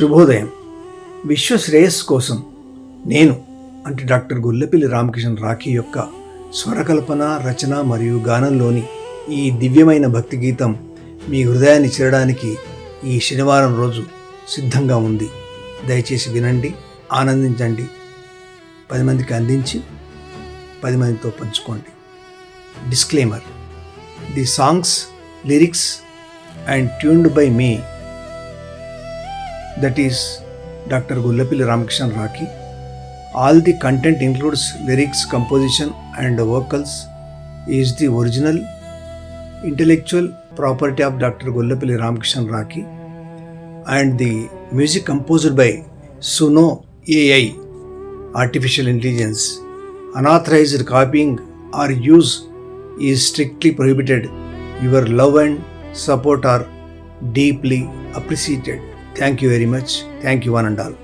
శుభోదయం. విశ్వ శ్రేయస్సు కోసం నేను అంటే డాక్టర్ గొల్లపల్లి రామకృష్ణ రాఖీ యొక్క స్వరకల్పన రచన మరియు గానంలోని ఈ దివ్యమైన భక్తి గీతం మీ హృదయాన్ని చేరడానికి ఈ శనివారం రోజు సిద్ధంగా ఉంది. దయచేసి వినండి ఆనందించండి. పది మందికి అందించి పది మందితో పంచుకోండి. Disclaimer. The songs lyrics and tuned by me that is Dr. Gullapilli Ramakrishnan Raki. All the content includes lyrics, composition, and vocals is the original intellectual property of Dr. Gullapilli Ramakrishnan Raki and the music composed by Suno AI artificial intelligence. Unauthorized copying or use is strictly prohibited. Your love and support are deeply appreciated. Thank you very much. Thank you, one and all.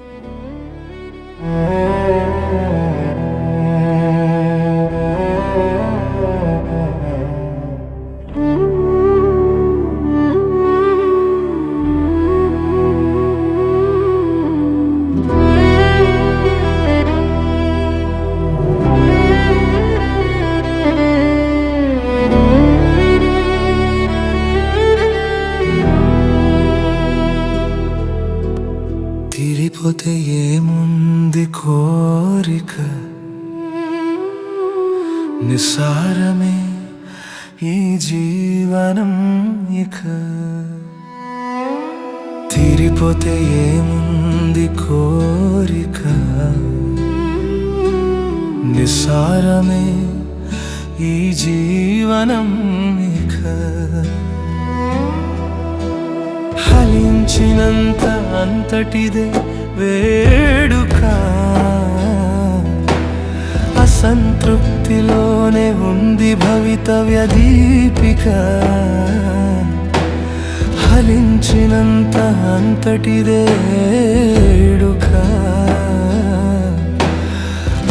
లేకపోతే ఏముంది కోరిక? నిస్సారమే ఈ జీవనం ఇక. తీరిపోతే ఏముంది కోరిక? నిస్సారమే ఈ జీవనం ఇక. హలించినంత అంతటిదే వేడుక. అసంతృప్తిలోనే ఉంది భవితవ్య దీపిక. హలించినంత అంతటిదేడుక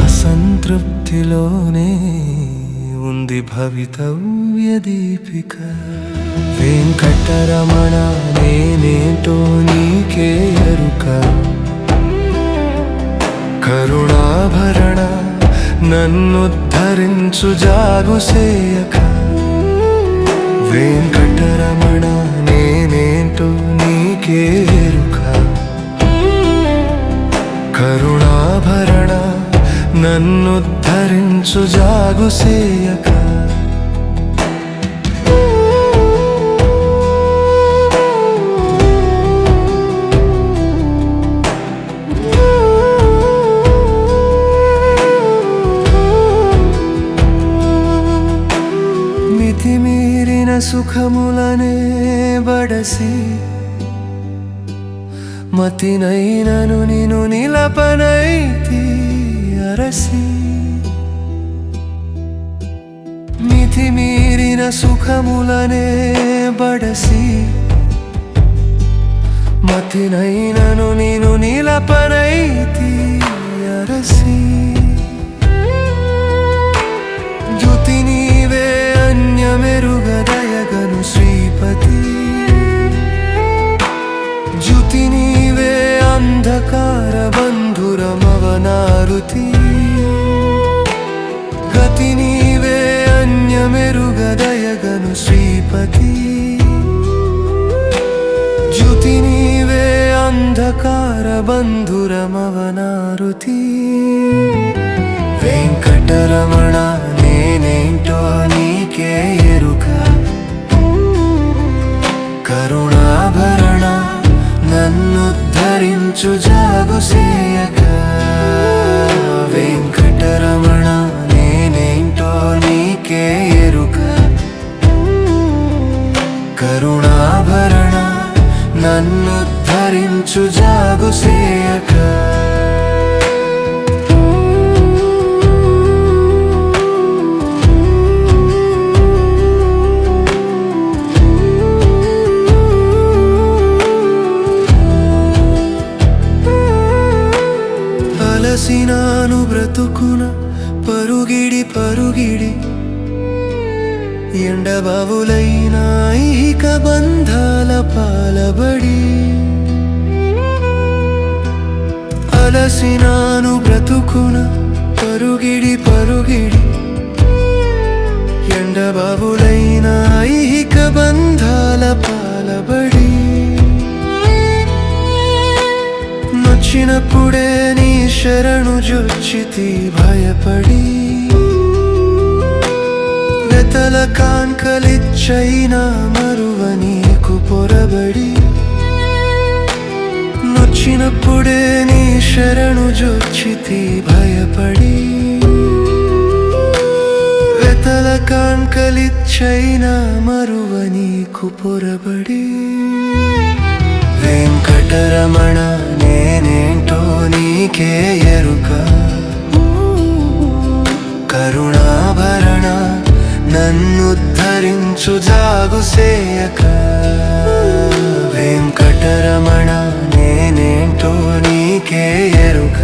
అసంతృప్తిలోనే ఉంది భవితవ్య దీపిక. వెంకటరమణ నేనేటో నీకే ఎరుక కరుణాభరణ నన్నుద్ధరించు జాగు సేయక. వెంకటరమణ నేనేంటో నీకే ఎరుక కరుణాభరణ నన్నుద్ధరించు జాగు సేయక. సుఖములనే బడసి మతినైనను నిను నిలపనైతి అరసి మితిమీరిన సుఖములనే బడసి మతినైనను నిను నిలపనైతి అరసి బంధురమవనారుతి గతి నీవే అన్యమెరుగదయగను శ్రీపతి జ్యుతి నీవే అంధకార బంధురమవనారుతి వెంకటరమణ నేనేంటో నీకే బ్రతుకున పరుగిడి పరుగిడి ఎండబావులైన ఇక బంధాల పాలబడి అలసినాను బ్రతుకున పరుగిడి పరుగిడి ఎండబాబులైన ఐహిక బంధాల పాలబడి నొచ్చినప్పుడే నీ శరణు జొచ్చితి భయపడి వెతల కాన్కలిచ్చైనా మరువ నీకు పొరబడి నొచ్చినప్పుడే నీ శరణు జొచ్చితి భయపడి వెతల కాన్కలిచ్చైనా మరువ నీకు పొరబడి వెంకటరమణ నీకే ఎరుక. కరుణాభరణ నన్నుద్ధరించు జాగు సేయక. వెంకటరమణ నేనేంటో నీకే ఎరుక.